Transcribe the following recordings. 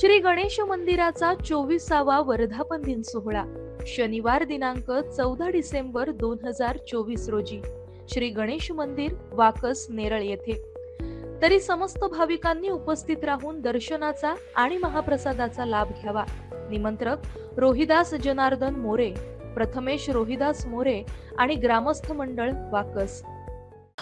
श्री गणेश मंदिराचा चोवीसावा वर्धापन दिन सोहळा शनिवार दिनांक चौदा डिसेंबर दोन हजार चोवीस रोजी. श्री गणेश मंदिर वाकस नेरळ येथे. तरी समस्त भाविकांनी उपस्थित राहून दर्शनाचा आणि महाप्रसादाचा लाभ घ्यावा. निमंत्रक रोहिदास जनार्दन मोरे प्रथमेश रोहिदास मोरे आणि ग्रामस्थ मंडळ वाकस.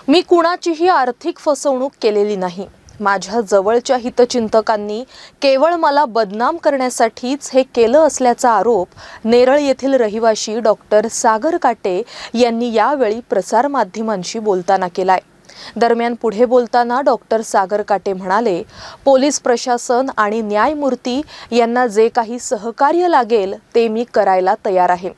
मी कुणाचीही आर्थिक फसवणूक केलेली नाही. माझ्या जवळच्या हितचिंतकांनी केवळ मला बदनाम करण्यासाठीच हे केलं असल्याचा आरोप नेरळ येथील रहिवाशी डॉक्टर सागर काटे यांनी यावेळी प्रसारमाध्यमांशी बोलताना केलाय. दरम्यान पुढे बोलताना डॉक्टर सागर काटे म्हणाले पोलीस प्रशासन आणि न्यायमूर्ती यांना जे काही सहकार्य लागेल ते मी करायला तयार आहे.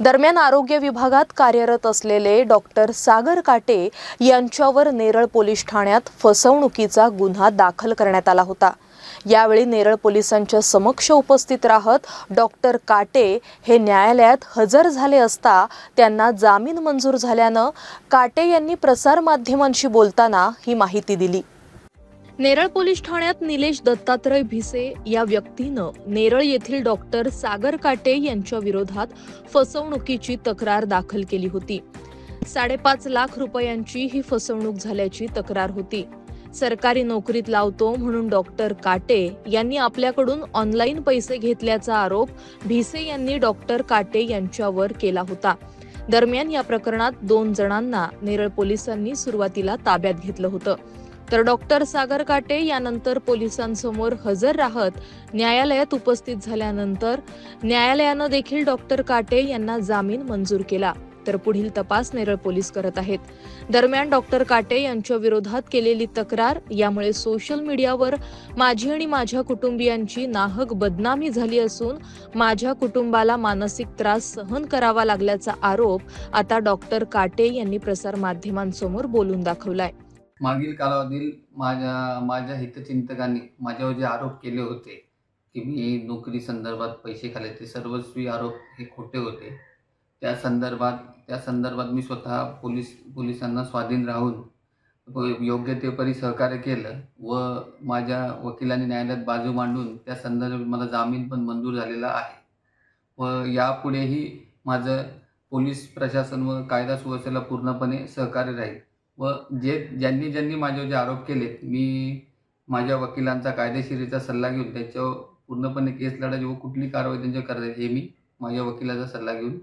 दरम्यान आरोग्य विभागात कार्यरत असलेले डॉक्टर सागर काटे यांच्यावर नेरळ पोलीस ठाण्यात फसवणुकीचा गुन्हा दाखल करण्यात आला होता. यावेळी नेरळ पोलिसांच्या समक्ष उपस्थित राहत डॉक्टर काटे हे न्यायालयात हजर झाले असता त्यांना जामीन मंजूर झाल्यानं काटे यांनी प्रसारमाध्यमांशी बोलताना ही माहिती दिली. नेरळ पोलीस ठाण्यात निलेश दत्तात्रय भिसे या व्यक्तीनं नेरळ येथील डॉक्टर सागर काटे यांच्या विरोधात फसवणुकीची तक्रार दाखल केली होती. साडेपाच लाख रुपयांची ही फसवणूक झाल्याची तक्रार होती. सरकारी नोकरीत लावतो म्हणून डॉक्टर काटे यांनी आपल्याकडून ऑनलाईन पैसे घेतल्याचा आरोप भिसे यांनी डॉक्टर काटे यांच्यावर केला होता. दरम्यान या प्रकरणात दोन जणांना नेरळ पोलिसांनी सुरुवातीला ताब्यात घेतलं होतं. तर डॉक्टर सागर काटे यानंतर पोलिसांसमोर हजर राहत न्यायालयात उपस्थित झाल्यानंतर न्यायालयानं देखील डॉक्टर काटे यांना जामीन मंजूर केला. तर पुढील तपास नेरळ पोलीस करत आहेत. दरम्यान डॉक्टर काटे यांच्या विरोधात केलेली तक्रार यामुळे सोशल मीडियावर माझी आणि माझ्या कुटुंबियांची नाहक बदनामी झाली असून माझ्या कुटुंबाला मानसिक त्रास सहन करावा लागल्याचा आरोप आता डॉक्टर काटे यांनी प्रसारमाध्यमांसमोर बोलून दाखवलाय. मागील कालावधीत माझ्या माझ्या हितचिंतकांनी माझ्यावर जे आरोप केले होते की मी नोकरी संदर्भात पैसे खाल्ले ते सर्वस्वी आरोप हे खोटे होते. त्या संदर्भात त्या संदर्भात मी स्वतः पोलीस पोलिसांना स्वाधीन राहून योग्य ते परी सहकार्य केलं व माझ्या वकिलांनी न्यायालयात बाजू मांडून त्या संदर्भात मला जामीन पण मंजूर झालेला आहे. व यापुढेही माझं पोलीस प्रशासन व कायदा सुव्यवस्थेला पूर्णपणे सहकार्य राहील. व जे ज्यांनी ज्यांनी माझ्यावर जे आरोप केलेत मी माझ्या वकिलांचा कायदेशीरचा सल्ला घेऊन त्याच्यावर पूर्णपणे केस लढायची व कुठली कारवाई त्यांच्यावर करायची हे मी माझ्या वकिलाचा सल्ला घेऊन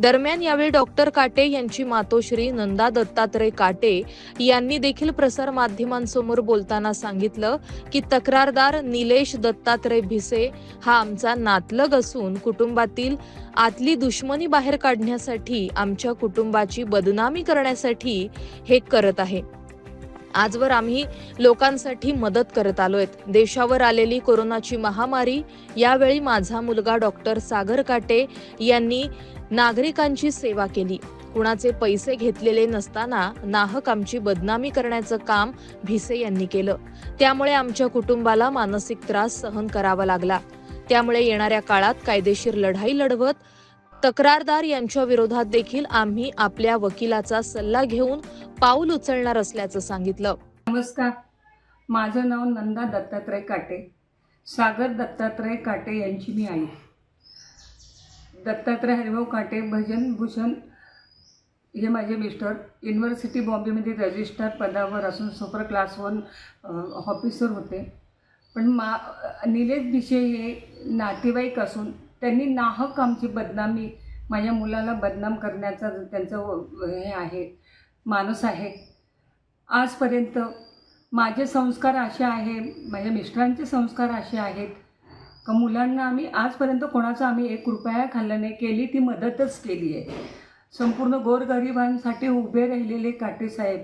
दरम्यान यावेळी डॉक्टर काटे यांची मातोश्री नंदा दत्तात्रय काटे यांनी देखील प्रसार माध्यमांसमोर बोलताना सांगितलं की तक्रारदार निलेश दत्तात्रय भिसे हा आमचा नातलग असून कुटुंबातील आतली दुश्मनी बाहेर काढण्यासाठी आमच्या कुटुंबाची बदनामी करण्यासाठी हे करत आहे. आजवर आम्ही लोकांसाठी मदत करत आलोय. देशावर आलेली कोरोनाची महामारी यावेळी माझा मुलगा डॉक्टर सागर काटे यांनी नागरिकांची सेवा केली. कुणाचे पैसे घेतलेले नसताना नाहक आमची बदनामी करण्याचं काम भिसे यांनी केलं. त्यामुळे आमच्या कुटुंबाला मानसिक त्रास सहन करावा लागला. त्यामुळे येणाऱ्या काळात कायदेशीर लढाई लढवत तक्रारदार यांच्या विरोधात देखील आम्ही आपल्या वकिलाचा सल्ला घेऊन पाऊल उचलणार असल्याचं सांगितलं. नमस्कार. माझं नाव नंदा दत्तात्रय काटे. सागर दत्तात्रय काटे यांची मी आई. दत्तात्रय हरिभाऊ काटे भजन भूषण हे माझे मिस्टर. युनिव्हर्सिटी बॉम्बेमध्ये रजिस्ट्रार पदावर असून सुपर क्लास वन ऑफिसर होते. पण मा निलेश भिशे हे नातेवाईक असून त्यांनी नाहक आमची बदनामी माझ्या मुलाला बदनाम करण्याचा त्यांचं हे आहे माणूस आहे. आजपर्यंत माझे संस्कार असे आहे माझ्या मिस्टरांचे संस्कार असे आहेत का मुलांना आम्ही आजपर्यंत कोणाचा आम्ही एक रुपया खाल्ला नाही केली ती मदतच केली आहे. संपूर्ण गोरगरिबांसाठी उभे राहिलेले काटे साहेब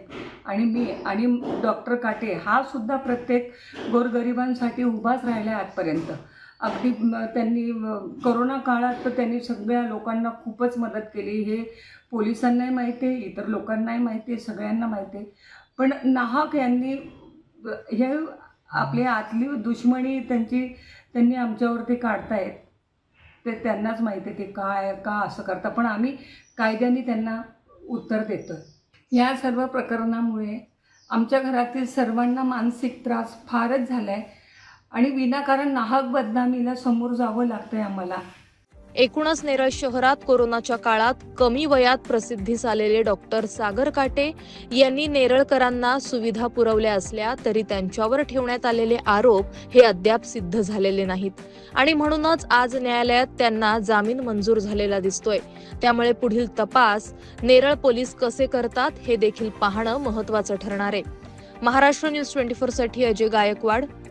आणि मी आणि डॉक्टर काटे हा सुद्धा प्रत्येक गोरगरिबांसाठी उभाच राहिला आहे आजपर्यंत. अगदी त्यांनी करोना कोरोना काळात तर त्यांनी सगळ्या लोकांना खूपच मदत केली. हे पोलिसांनाही माहिती आहे इतर लोकांनाही माहिती आहे सगळ्यांना माहिती आहे. पण नाहक यांनी हे आपली आतली दुश्मनी त्यांची त्यांनी आमच्यावरती काढतायत. ते त्यांनाच माहिती आहे ते काय का असं करता. पण आम्ही कायद्याने त्यांना उत्तर देतो या सर्व प्रकरणामुळे आमच्या घरातील सर्वांना मानसिक त्रास फारच झाला आहे आणि विनाकारण नाहक बदनामीला समोर जावं लागतंय आम्हाला. एकूणच नेरळ शहरात कोरोनाच्या काळात कमी वयात प्रसिद्धीस आलेले डॉक्टर सागर काटे यांनी नेरळकरांना सुविधा पुरवल्या असल्या तरी त्यांच्यावर ठेवण्यात आलेले आरोप हे अद्याप सिद्ध झालेले नाहीत. आणि म्हणूनच आज न्यायालयात त्यांना जामीन मंजूर झालेला दिसतोय. त्यामुळे पुढील तपास नेरळ पोलीस कसे करतात हे देखील पाहणं महत्वाचं ठरणार आहे. महाराष्ट्र न्यूज ट्वेंटी फोरसाठी अजय गायकवाड.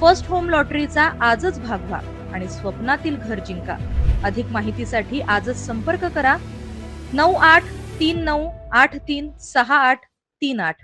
फर्स्ट होम लॉटरीचा आजच भाग व्हा आणि स्वप्नातील घर जिंका. अधिक माहितीसाठी आजच संपर्क करा. नऊ आठ तीन नऊ आठ तीन सहा आठ तीन आठ.